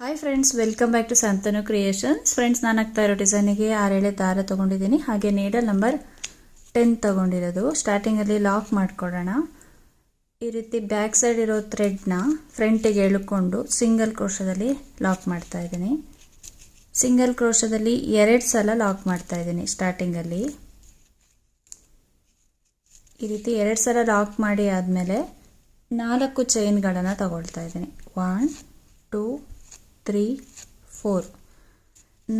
Hi friends welcome back to Santanu creations friends ನಾನು ಆಗ್ತಾ ಇರೋ ಡಿಸೈನಿಗೆ ಆರೇಳೆ ದಾರ ತೊಗೊಂಡಿದ್ದೀನಿ. ಹಾಗೆ ನೀಡಲ್ ನಂಬರ್ ಟೆನ್ ತೊಗೊಂಡಿರೋದು. ಸ್ಟಾರ್ಟಿಂಗಲ್ಲಿ ಲಾಕ್ ಮಾಡಿಕೊಡೋಣ. ಈ ರೀತಿ ಬ್ಯಾಕ್ ಸೈಡ್ ಇರೋ ಥ್ರೆಡ್ನ ಫ್ರಂಟಿಗೆ ಎಳ್ಕೊಂಡು ಸಿಂಗಲ್ ಕ್ರೋಶದಲ್ಲಿ ಲಾಕ್ ಮಾಡ್ತಾ ಇದ್ದೀನಿ. ಸಿಂಗಲ್ ಕ್ರೋಶದಲ್ಲಿ ಎರಡು ಸಲ ಲಾಕ್ ಮಾಡ್ತಾ ಇದ್ದೀನಿ ಸ್ಟಾರ್ಟಿಂಗಲ್ಲಿ ಈ ರೀತಿ ಎರಡು ಸಲ ಲಾಕ್ ಮಾಡಿ ಆದಮೇಲೆ ನಾಲ್ಕು ಚೈನ್ಗಳನ್ನು ತಗೊಳ್ತಾ ಇದ್ದೀನಿ. One two three, four.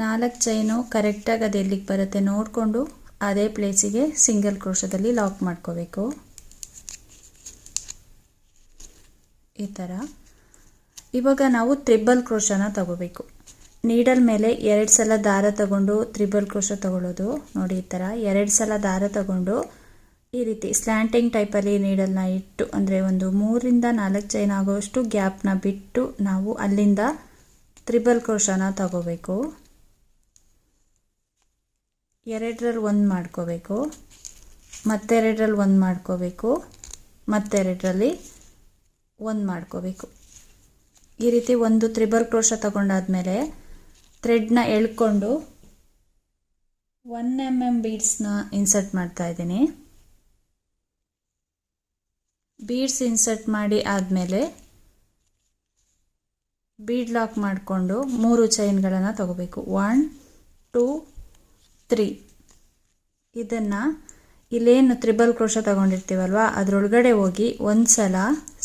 ನಾಲ್ಕು ಚೈನು ಕರೆಕ್ಟಾಗಿ ಅದು ಎಲ್ಲಿಗೆ ಬರುತ್ತೆ ನೋಡಿಕೊಂಡು ಅದೇ ಪ್ಲೇಸಿಗೆ ಸಿಂಗಲ್ ಕ್ರೋಶದಲ್ಲಿ ಲಾಕ್ ಮಾಡ್ಕೋಬೇಕು. ಈ ಥರ. ಇವಾಗ ನಾವು ತ್ರಿಬಲ್ ಕ್ರೋಶನ ತಗೋಬೇಕು. ನೀಡಲ್ ಮೇಲೆ ಎರಡು ಸಲ ದಾರ ತಗೊಂಡು ತ್ರಿಬಲ್ ಕ್ರೋಶ ತಗೊಳ್ಳೋದು. ನೋಡಿ ಈ ಥರ. ಎರಡು ಸಲ ದಾರ ತಗೊಂಡು ಈ ರೀತಿ ಸ್ಲ್ಯಾಂಟಿಂಗ್ ಟೈಪಲ್ಲಿ ನೀಡಲ್ನ ಇಟ್ಟು, ಅಂದರೆ ಒಂದು ಮೂರಿಂದ ನಾಲ್ಕು ಚೈನ್ ಆಗೋಷ್ಟು ಗ್ಯಾಪ್ನ ಬಿಟ್ಟು ನಾವು ಅಲ್ಲಿಂದ ತ್ರಿಬಲ್ ಕ್ರೋಶನ ತಗೋಬೇಕು. ಎರಡರಲ್ಲಿ ಒಂದು ಮಾಡ್ಕೋಬೇಕು. ಮತ್ತೆರಡರಲ್ಲಿ ಒಂದು ಮಾಡ್ಕೋಬೇಕು. ಮತ್ತೆರಡರಲ್ಲಿ ಒಂದು ಮಾಡ್ಕೋಬೇಕು. ಈ ರೀತಿ ಒಂದು ತ್ರಿಬಲ್ ಕ್ರೋಶ ತಗೊಂಡಾದ್ಮೇಲೆ ಥ್ರೆಡ್ನ ಎಳ್ಕೊಂಡು ಒನ್ ಎಂ ಎಂ ಬೀಡ್ಸ್ನ ಇನ್ಸರ್ಟ್ ಮಾಡ್ತಾ ಇದ್ದೀನಿ. ಬೀಡ್ಸ್ ಇನ್ಸರ್ಟ್ ಮಾಡಿ ಆದಮೇಲೆ ಬೀಡ್ ಲಾಕ್ ಮಾಡಿಕೊಂಡು ಮೂರು ಚೈನ್ಗಳನ್ನು ತಗೋಬೇಕು. One, two, three. ಇದನ್ನು ಇಲ್ಲೇನು ತ್ರಿಬಲ್ ಕ್ರೋಶ ತಗೊಂಡಿರ್ತೀವಲ್ವ, ಅದರೊಳಗಡೆ ಹೋಗಿ ಒಂದು ಸಲ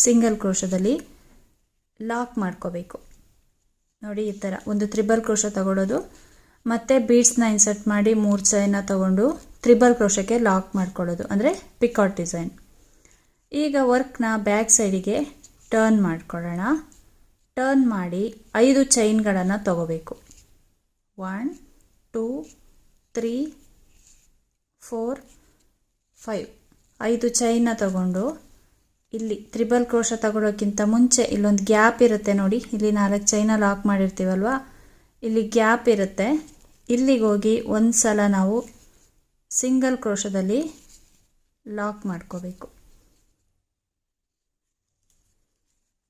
ಸಿಂಗಲ್ ಕ್ರೋಶದಲ್ಲಿ ಲಾಕ್ ಮಾಡ್ಕೋಬೇಕು. ನೋಡಿ ಈ ಥರ ಒಂದು ತ್ರಿಬಲ್ ಕ್ರೋಶ ತಗೊಳ್ಳೋದು ಮತ್ತು ಬೀಡ್ಸ್ನ ಇನ್ಸರ್ಟ್ ಮಾಡಿ ಮೂರು ಚೈನ ತಗೊಂಡು ತ್ರಿಬಲ್ ಕ್ರೋಶಕ್ಕೆ ಲಾಕ್ ಮಾಡ್ಕೊಳ್ಳೋದು, ಅಂದರೆ ಪಿಕಾಟ್ ಡಿಸೈನ್. ಈಗ ವರ್ಕ್ನ ಬ್ಯಾಕ್ ಸೈಡಿಗೆ ಟರ್ನ್ ಮಾಡ್ಕೊಳ್ಳೋಣ. ಟರ್ನ್ ಮಾಡಿ ಐದು ಚೈನ್ಗಳನ್ನು ತಗೋಬೇಕು. One two three four five ಐದು ಚೈನ್ನ ತಗೊಂಡು ಇಲ್ಲಿ ತ್ರಿಬಲ್ ಕ್ರೋಶ ತಗೊಳ್ಳೋಕ್ಕಿಂತ ಮುಂಚೆ ಇಲ್ಲೊಂದು ಗ್ಯಾಪ್ ಇರುತ್ತೆ ನೋಡಿ. ಇಲ್ಲಿ ನಾಲ್ಕು ಚೈನ ಲಾಕ್ ಮಾಡಿರ್ತೀವಲ್ವ? ಇಲ್ಲಿ ಗ್ಯಾಪ್ ಇರುತ್ತೆ. ಇಲ್ಲಿಗೆ ಹೋಗಿ ಒಂದು ಸಲ ನಾವು ಸಿಂಗಲ್ ಕ್ರೋಶದಲ್ಲಿ ಲಾಕ್ ಮಾಡ್ಕೋಬೇಕು.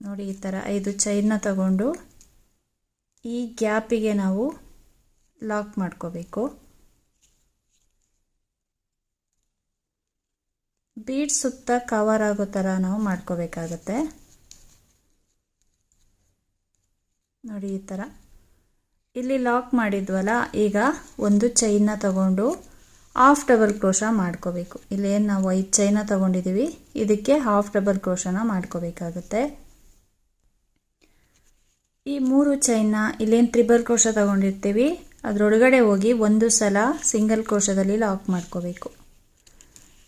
ನೋಡಿ ಈ ಥರ ಐದು ಚೈನ್ನ ತಗೊಂಡು ಈ ಗ್ಯಾಪಿಗೆ ನಾವು ಲಾಕ್ ಮಾಡ್ಕೋಬೇಕು. ಬೀಡ್ ಸುತ್ತ ಕವರ್ ಆಗೋ ಥರ ನಾವು ಮಾಡ್ಕೋಬೇಕಾಗತ್ತೆ. ನೋಡಿ ಈ ಥರ ಇಲ್ಲಿ ಲಾಕ್ ಮಾಡಿದ್ವಲ್ಲ, ಈಗ ಒಂದು ಚೈನ್ನ ತಗೊಂಡು ಹಾಫ್ ಡಬಲ್ ಕ್ರೋಶ ಮಾಡ್ಕೋಬೇಕು. ಇಲ್ಲೇನು ನಾವು ಐದು ಚೈನ ತಗೊಂಡಿದ್ದೀವಿ ಇದಕ್ಕೆ ಹಾಫ್ ಡಬಲ್ ಕ್ರೋಶನ ಮಾಡ್ಕೋಬೇಕಾಗುತ್ತೆ. ಈ ಮೂರು ಚೈನ್ನ ಇಲ್ಲೇನು ತ್ರಿಬಲ್ ಕೋಶ ತಗೊಂಡಿರ್ತೀವಿ, ಅದರೊಳಗಡೆ ಹೋಗಿ ಒಂದು ಸಲ ಸಿಂಗಲ್ ಕೋಶದಲ್ಲಿ ಲಾಕ್ ಮಾಡ್ಕೋಬೇಕು.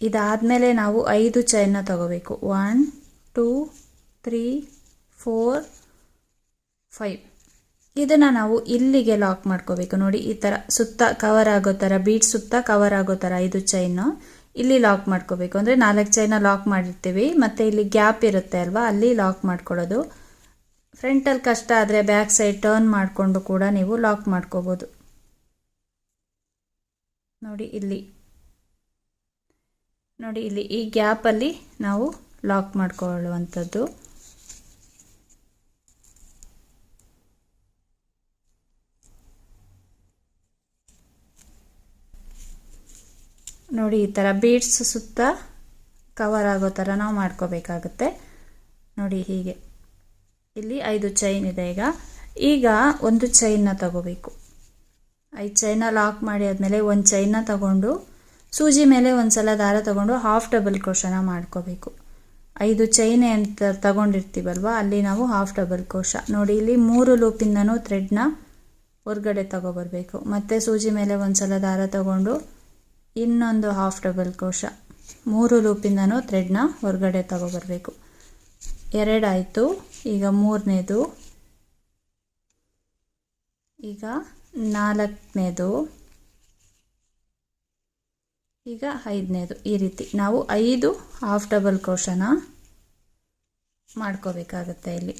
ಇದಾದಮೇಲೆ ನಾವು ಐದು ಚೈನ್ನ ತಗೋಬೇಕು. One two three four five ಇದನ್ನು ನಾವು ಇಲ್ಲಿಗೆ ಲಾಕ್ ಮಾಡ್ಕೋಬೇಕು. ನೋಡಿ, ಈ ಥರ ಸುತ್ತ ಕವರ್ ಆಗೋ ಥರ ಬೀಟ್ ಸುತ್ತ ಕವರ್ ಆಗೋ ಥರ ಐದು ಚೈನು ಇಲ್ಲಿ ಲಾಕ್ ಮಾಡ್ಕೋಬೇಕು. ಅಂದರೆ ನಾಲ್ಕು ಚೈನ ಲಾಕ್ ಮಾಡಿರ್ತೀವಿ, ಮತ್ತು ಇಲ್ಲಿ ಗ್ಯಾಪ್ ಇರುತ್ತೆ ಅಲ್ವಾ, ಅಲ್ಲಿ ಲಾಕ್ ಮಾಡ್ಕೊಳ್ಳೋದು. ಫ್ರಂಟಲ್ಲಿ ಕಷ್ಟ ಆದರೆ ಬ್ಯಾಕ್ ಸೈಡ್ ಟರ್ನ್ ಮಾಡಿಕೊಂಡು ಕೂಡ ನೀವು ಲಾಕ್ ಮಾಡ್ಕೋಬೋದು. ನೋಡಿ ಇಲ್ಲಿ. ನೋಡಿ ಇಲ್ಲಿ ಈ ಗ್ಯಾಪಲ್ಲಿ ನಾವು ಲಾಕ್ ಮಾಡ್ಕೊಳ್ಳುವಂಥದ್ದು. ನೋಡಿ ಈ ಥರ ಬೀಡ್ಸ್ ಸುತ್ತ ಕವರ್ ಆಗೋ ಥರ ನಾವು ಮಾಡ್ಕೋಬೇಕಾಗುತ್ತೆ. ನೋಡಿ ಹೀಗೆ. ಇಲ್ಲಿ ಐದು ಚೈನ್ ಇದೆ ಈಗ. ಈಗ ಒಂದು ಚೈನ್ನ ತಗೋಬೇಕು. ಐದು ಚೈನ ಲಾಕ್ ಮಾಡಿ ಆದಮೇಲೆ ಒಂದು ಚೈನ್ನ ತಗೊಂಡು, ಸೂಜಿ ಮೇಲೆ ಒಂದು ಸಲ ದಾರ ತಗೊಂಡು ಹಾಫ್ ಡಬಲ್ ಕೋಶನ ಮಾಡ್ಕೋಬೇಕು. ಐದು ಚೈನ್ ಅಂತ ತಗೊಂಡಿರ್ತೀವಲ್ವ, ಅಲ್ಲಿ ನಾವು ಹಾಫ್ ಡಬಲ್ ಕೋಶ ನೋಡಿ, ಇಲ್ಲಿ ಮೂರು ಲೂಪಿಂದನೂ ಥ್ರೆಡ್ನ ಹೊರಗಡೆ ತಗೊಬರ್ಬೇಕು. ಮತ್ತು ಸೂಜಿ ಮೇಲೆ ಒಂದು ಸಲ ದಾರ ತಗೊಂಡು ಇನ್ನೊಂದು ಹಾಫ್ ಡಬಲ್ ಕೋಶ ಮೂರು ಲೂಪಿಂದನೂ ಥ್ರೆಡ್ನ ಹೊರಗಡೆ ತಗೊಬರ್ಬೇಕು. ಎರಡಾಯಿತು ಈಗ ಮೂರನೇದು. ಈಗ ನಾಲ್ಕನೇದು. ಈಗ ಐದನೇದು. ಈ ರೀತಿ ನಾವು ಐದು ಹಾಫ್ ಡಬಲ್ ಕ್ರೋಶನ ಮಾಡ್ಕೋಬೇಕಾಗತ್ತೆ ಇಲ್ಲಿ.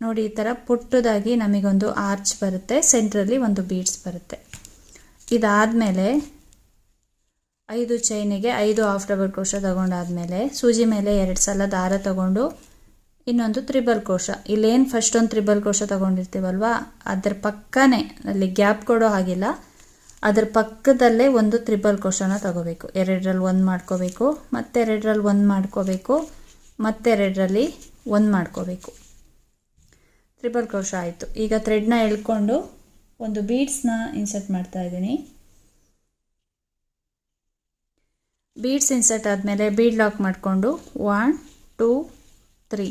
ನೋಡಿ, ಈ ಥರ ಪುಟ್ಟದಾಗಿ ನಮಗೊಂದು ಆರ್ಚ್ ಬರುತ್ತೆ ಸೆಂಟ್ರಲ್ಲಿ ಒಂದು ಬೀಡ್ಸ್ ಬರುತ್ತೆ. ಇದಾದಮೇಲೆ ಐದು ಚೈನಿಗೆ ಐದು ಹಾಫ್ ಡಬಲ್ ಕ್ರೋಶ ತಗೊಂಡಾದ್ಮೇಲೆ ಸೂಜಿ ಮೇಲೆ ಎರಡು ಸಲ ದಾರ ತಗೊಂಡು ಇನ್ನೊಂದು ತ್ರಿಬಲ್ ಕೋಶ. ಇಲ್ಲೇನು ಫಸ್ಟ್ ಒಂದು ತ್ರಿಬಲ್ ಕೋಶ ತಗೊಂಡಿರ್ತೀವಲ್ವಾ? ಅದರ ಪಕ್ಕನೇ, ಅಲ್ಲಿ ಗ್ಯಾಪ್ ಕೊಡೋ ಹಾಗಿಲ್ಲ. ಅದರ ಪಕ್ಕದಲ್ಲೇ ಒಂದು ತ್ರಿಬಲ್ ಕೋಶನ ತಗೋಬೇಕು. ಎರಡರಲ್ಲಿ ಒಂದು ಮಾಡ್ಕೋಬೇಕು, ಮತ್ತೆರಡರಲ್ಲಿ ಒಂದು ಮಾಡ್ಕೋಬೇಕು, ಮತ್ತೆರಡರಲ್ಲಿ ಒಂದು ಮಾಡ್ಕೋಬೇಕು. ತ್ರಿಬಲ್ ಕೋಶ ಆಯಿತು. ಈಗ ಥ್ರೆಡ್ನ ಎಳ್ಕೊಂಡು ಒಂದು ಬೀಡ್ಸ್ನ ಇನ್ಸರ್ಟ್ ಮಾಡ್ತಾ ಇದ್ದೀನಿ. ಬೀಡ್ಸ್ ಇನ್ಸರ್ಟ್ ಆದಮೇಲೆ ಬೀಡ್ ಲಾಕ್ ಮಾಡಿಕೊಂಡು, ಒನ್, ಟೂ, ತ್ರೀ.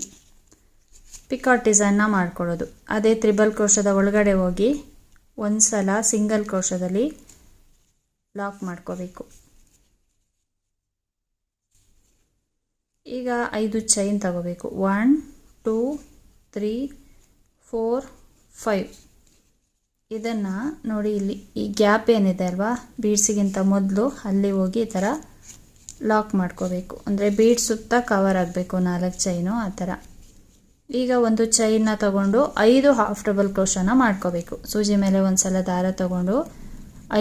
ಪಿಕಾಟ್ ಡಿಸೈನ್ನ ಮಾಡ್ಕೊಳ್ಳೋದು. ಅದೇ ತ್ರಿಬಲ್ ಕ್ರೋಶದ ಒಳಗಡೆ ಹೋಗಿ ಒಂದು ಸಲ ಸಿಂಗಲ್ ಕ್ರೋಶದಲ್ಲಿ ಲಾಕ್ ಮಾಡ್ಕೋಬೇಕು. ಈಗ ಐದು ಚೈನ್ ತಗೋಬೇಕು. One, two, three, four, five. ಇದನ್ನು ನೋಡಿ ಇಲ್ಲಿ ಈ ಗ್ಯಾಪ್ ಏನಿದೆ ಅಲ್ವಾ? ಬೀಡ್ಸಿಗಿಂತ ಮೊದಲು ಅಲ್ಲಿ ಹೋಗಿ ಈ ಥರ ಲಾಕ್ ಮಾಡ್ಕೋಬೇಕು. ಅಂದರೆ ಬೀಡ್ ಸುತ್ತ ಕವರ್ ಆಗಬೇಕು ನಾಲ್ಕು ಚೈನು ಆ ಥರ ಈಗ ಒಂದು ಚೈನ್ನ ತಗೊಂಡು ಐದು ಹಾಫ್ ಡಬಲ್ ಕ್ರೋಶನ ಮಾಡ್ಕೋಬೇಕು. ಸೂಜಿ ಮೇಲೆ ಒಂದು ಸಲ ದಾರ ತಗೊಂಡು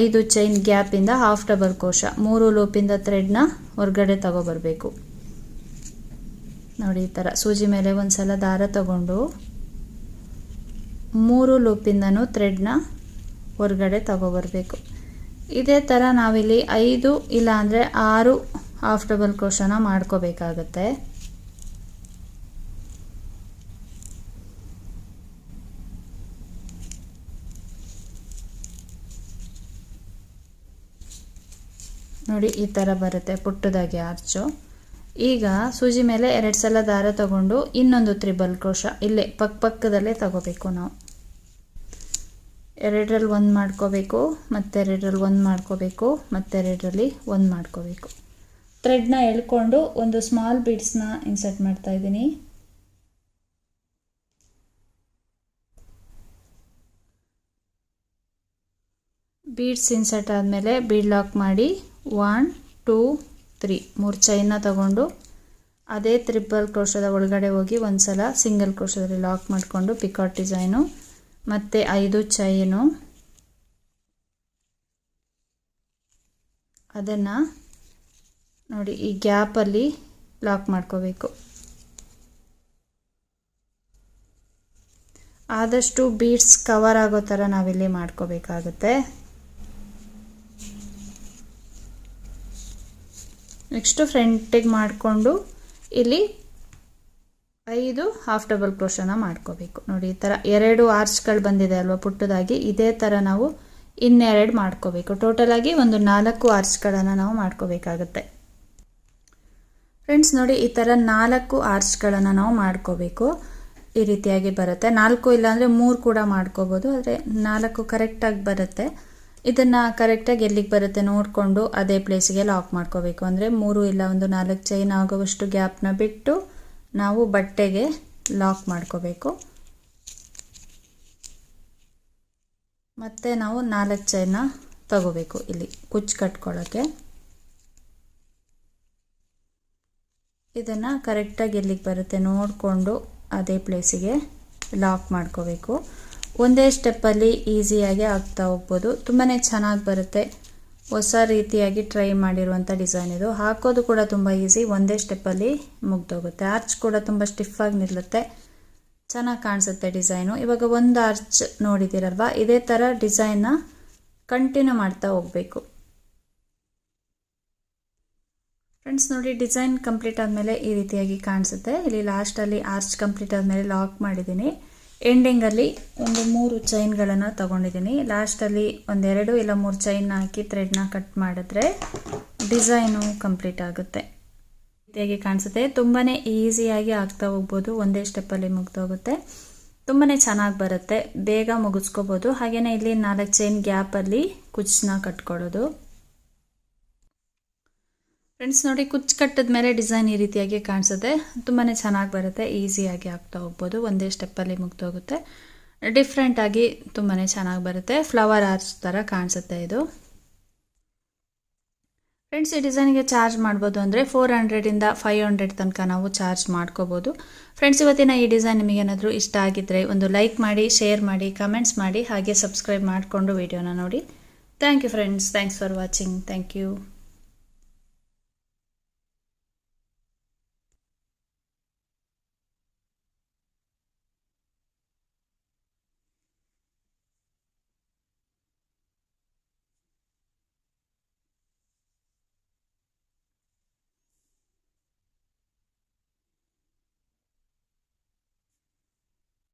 ಐದು ಚೈನ್ ಗ್ಯಾಪಿಂದ ಹಾಫ್ ಡಬಲ್ ಕೋಶ ಮೂರು ಲೂಪಿಂದ ಥ್ರೆಡ್ನ ಹೊರಗಡೆ ತಗೊಬರ್ಬೇಕು. ನೋಡಿ ಈ ಥರ ಸೂಜಿ ಮೇಲೆ ಒಂದು ಸಲ ದಾರ ತಗೊಂಡು ಮೂರು ಲೂಪಿಂದನೂ ಥ್ರೆಡ್ನ ಹೊರಗಡೆ ತಗೊಬರ್ಬೇಕು. ಇದೇ ಥರ ನಾವಿಲ್ಲಿ ಐದು ಇಲ್ಲ ಅಂದರೆ ಆರು ಹಾಫ್ ಡಬಲ್ ಕ್ರೋಶನ ಮಾಡ್ಕೋಬೇಕಾಗತ್ತೆ. ನೋಡಿ ಈ ಥರ ಬರುತ್ತೆ, ಪುಟ್ಟದಾಗಿ ಆರ್ಚು ಈಗ ಸೂಜಿ ಮೇಲೆ ಎರಡು ಸಲ ದಾರ ತಗೊಂಡು ಇನ್ನೊಂದು ತ್ರಿಬಲ್ ಕ್ರೋಶ, ಇಲ್ಲೇ ಪಕ್ಕ ಪಕ್ಕದಲ್ಲೇ ತಗೋಬೇಕು ನಾವು. ಎರಡರಲ್ಲಿ ಒಂದು ಮಾಡ್ಕೋಬೇಕು, ಮತ್ತೆರಡರಲ್ಲಿ ಒಂದು ಮಾಡ್ಕೋಬೇಕು, ಮತ್ತೆರಡರಲ್ಲಿ ಒಂದು ಮಾಡ್ಕೋಬೇಕು. ಥ್ರೆಡ್ನ ಎಳ್ಕೊಂಡು ಒಂದು ಸ್ಮಾಲ್ ಬೀಡ್ಸ್ನ ಇನ್ಸರ್ಟ್ ಮಾಡ್ತಾ ಇದ್ದೀನಿ. ಬೀಡ್ಸ್ ಇನ್ಸರ್ಟ್ ಆದಮೇಲೆ ಬೀಡ್ ಲಾಕ್ ಮಾಡಿ ಒನ್ ಟೂ ತ್ರೀ ಮೂರು ಚೈನ ತಗೊಂಡು ಅದೇ ತ್ರಿಬಲ್ ಕ್ರೋಶದ ಒಳಗಡೆ ಹೋಗಿ ಒಂದು ಸಲ ಸಿಂಗಲ್ ಕ್ರೋಶದಲ್ಲಿ ಲಾಕ್ ಮಾಡಿಕೊಂಡು ಪಿಕಾಟ್ ಡಿಸೈನು ಮತ್ತು ಐದು ಚೈನು ಅದನ್ನು ನೋಡಿ ಈ ಗ್ಯಾಪಲ್ಲಿ ಲಾಕ್ ಮಾಡ್ಕೋಬೇಕು. ಆದಷ್ಟು ಬೀಡ್ಸ್ ಕವರ್ ಆಗೋ ಥರ ನಾವಿಲ್ಲಿ ಮಾಡ್ಕೋಬೇಕಾಗುತ್ತೆ. ನೆಕ್ಸ್ಟು ಫ್ರಂಟಿಗೆ ಮಾಡಿಕೊಂಡು ಇಲ್ಲಿ ಐದು ಹಾಫ್ ಡಬಲ್ ಕ್ರೋಶನ ಮಾಡ್ಕೋಬೇಕು. ನೋಡಿ, ಈ ಥರ ಎರಡು ಆರ್ಚ್ಗಳು ಬಂದಿದೆ ಅಲ್ವಾ ಪುಟ್ಟದಾಗಿ? ಇದೇ ಥರ ನಾವು ಇನ್ನೆರಡು ಮಾಡ್ಕೋಬೇಕು. ಟೋಟಲಾಗಿ ಒಂದು ನಾಲ್ಕು ಆರ್ಚ್ಗಳನ್ನು ನಾವು ಮಾಡ್ಕೋಬೇಕಾಗತ್ತೆ. ಫ್ರೆಂಡ್ಸ್ ನೋಡಿ, ಈ ಥರ ನಾಲ್ಕು ಆರ್ಚ್ಗಳನ್ನು ನಾವು ಮಾಡ್ಕೋಬೇಕು. ಈ ರೀತಿಯಾಗಿ ಬರುತ್ತೆ. ನಾಲ್ಕು ಇಲ್ಲಾಂದರೆ ಮೂರು ಕೂಡ ಮಾಡ್ಕೋಬೋದು, ಆದರೆ ನಾಲ್ಕು ಕರೆಕ್ಟಾಗಿ ಬರುತ್ತೆ. ಇದನ್ನು ಕರೆಕ್ಟಾಗಿ ಎಲ್ಲಿಗೆ ಬರುತ್ತೆ ನೋಡಿಕೊಂಡು ಅದೇ ಪ್ಲೇಸಿಗೆ ಲಾಕ್ ಮಾಡ್ಕೋಬೇಕು. ಅಂದರೆ ಮೂರು ಇಲ್ಲ ಒಂದು ನಾಲ್ಕು ಚೈನ್ ಆಗುವಷ್ಟು ಗ್ಯಾಪ್ನ ಬಿಟ್ಟು ನಾವು ಬಟ್ಟೆಗೆ ಲಾಕ್ ಮಾಡ್ಕೋಬೇಕು. ಮತ್ತು ನಾವು ನಾಲ್ಕು ಚೈನ ತಗೋಬೇಕು ಇಲ್ಲಿ ಕುಚ್ಚು ಕಟ್ಕೊಳ್ಳೋಕ್ಕೆ ಇದನ್ನು ಕರೆಕ್ಟಾಗಿ ಎಲ್ಲಿಗೆ ಬರುತ್ತೆ ನೋಡಿಕೊಂಡು ಅದೇ ಪ್ಲೇಸಿಗೆ ಲಾಕ್ ಮಾಡ್ಕೋಬೇಕು. ಒಂದೇ ಸ್ಟೆಪ್ಪಲ್ಲಿ ಈಸಿಯಾಗಿ ಆಗ್ತಾ ಹೋಗ್ಬೋದು. ತುಂಬಾ ಚೆನ್ನಾಗಿ ಬರುತ್ತೆ. ಹೊಸ ರೀತಿಯಾಗಿ ಟ್ರೈ ಮಾಡಿರುವಂಥ ಡಿಸೈನ್ ಇದು. ಹಾಕೋದು ಕೂಡ ತುಂಬ ಈಸಿ ಒಂದೇ ಸ್ಟೆಪ್ಪಲ್ಲಿ ಮುಗ್ದೋಗುತ್ತೆ. ಆರ್ಚ್ ಕೂಡ ತುಂಬ ಸ್ಟಿಫಾಗಿ ನಿಲ್ಲುತ್ತೆ. ಚೆನ್ನಾಗಿ ಕಾಣಿಸುತ್ತೆ ಡಿಸೈನು ಇವಾಗ ಒಂದು ಆರ್ಚ್ ನೋಡಿದ್ದೀರಲ್ವ? ಇದೇ ಥರ ಡಿಸೈನ್ನ ಕಂಟಿನ್ಯೂ ಮಾಡ್ತಾ ಹೋಗಬೇಕು. ಫ್ರೆಂಡ್ಸ್ ನೋಡಿ ಡಿಸೈನ್ ಕಂಪ್ಲೀಟ್ ಆದಮೇಲೆ ಈ ರೀತಿಯಾಗಿ ಕಾಣಿಸುತ್ತೆ. ಇಲ್ಲಿ ಲಾಸ್ಟಲ್ಲಿ ಆರ್ಚ್ ಕಂಪ್ಲೀಟ್ ಆದಮೇಲೆ ಲಾಕ್ ಮಾಡಿದ್ದೀನಿ. ಎಂಡಿಂಗಲ್ಲಿ ಒಂದು ಮೂರು ಚೈನ್ಗಳನ್ನು ತೊಗೊಂಡಿದ್ದೀನಿ. ಲಾಸ್ಟಲ್ಲಿ ಒಂದೆರಡು ಇಲ್ಲ ಮೂರು ಚೈನ್ ಹಾಕಿ ಥ್ರೆಡ್ನ ಕಟ್ ಮಾಡಿದ್ರೆ ಡಿಸೈನು ಕಂಪ್ಲೀಟ್ ಆಗುತ್ತೆ. ರೀತಿಯಾಗಿ ಕಾಣಿಸುತ್ತೆ. ತುಂಬಾ ಈಸಿಯಾಗಿ ಆಗ್ತಾ ಹೋಗ್ಬೋದು. ಒಂದೇ ಸ್ಟೆಪ್ಪಲ್ಲಿ ಮುಗ್ದೋಗುತ್ತೆ ತುಂಬಾ ಚೆನ್ನಾಗಿ ಬರುತ್ತೆ. ಬೇಗ ಮುಗಿಸ್ಕೋಬೋದು. ಹಾಗೆಯೇ ಇಲ್ಲಿ ನಾಲ್ಕು ಚೈನ್ ಗ್ಯಾಪಲ್ಲಿ ಕುಚ್ಚನ್ನ ಕಟ್ಕೊಳ್ಳೋದು ಫ್ರೆಂಡ್ಸ್ ನೋಡಿ, ಕುಚ್ಚು ಕಟ್ಟಿದ ಮೇಲೆ ಡಿಸೈನ್ ಈ ರೀತಿಯಾಗಿ ಕಾಣಿಸುತ್ತೆ. ತುಂಬಾ ಚೆನ್ನಾಗಿ ಬರುತ್ತೆ, ಈಸಿಯಾಗಿ ಆಗ್ತಾ ಹೋಗ್ಬೋದು, ಒಂದೇ ಸ್ಟೆಪ್ಪಲ್ಲಿ ಮುಗ್ದೋಗುತ್ತೆ. ಡಿಫ್ರೆಂಟಾಗಿ ತುಂಬಾ ಚೆನ್ನಾಗಿ ಬರುತ್ತೆ ಫ್ಲವರ್ ಆರ್ಸ್ ಥರ ಕಾಣಿಸುತ್ತೆ ಇದು. ಫ್ರೆಂಡ್ಸ್ ಈ ಡಿಸೈನ್ಗೆ ಚಾರ್ಜ್ ಮಾಡ್ಬೋದು ಅಂದರೆ ಫೋರ್ ಹಂಡ್ರೆಡಿಂದ ಫೈವ್ ಹಂಡ್ರೆಡ್ ತನಕ ನಾವು ಚಾರ್ಜ್ ಮಾಡ್ಕೋಬೋದು. ಫ್ರೆಂಡ್ಸ್ ಇವತ್ತಿನ ಈ ಡಿಸೈನ್ ನಿಮಗೇನಾದರೂ ಇಷ್ಟ ಆಗಿದ್ದರೆ ಒಂದು ಲೈಕ್ ಮಾಡಿ ಶೇರ್ ಮಾಡಿ ಕಮೆಂಟ್ಸ್ ಮಾಡಿ, ಹಾಗೆ ಸಬ್ಸ್ಕ್ರೈಬ್ ಮಾಡಿಕೊಂಡು ವಿಡಿಯೋನ ನೋಡಿ. Thank you friends thanks for watching thank you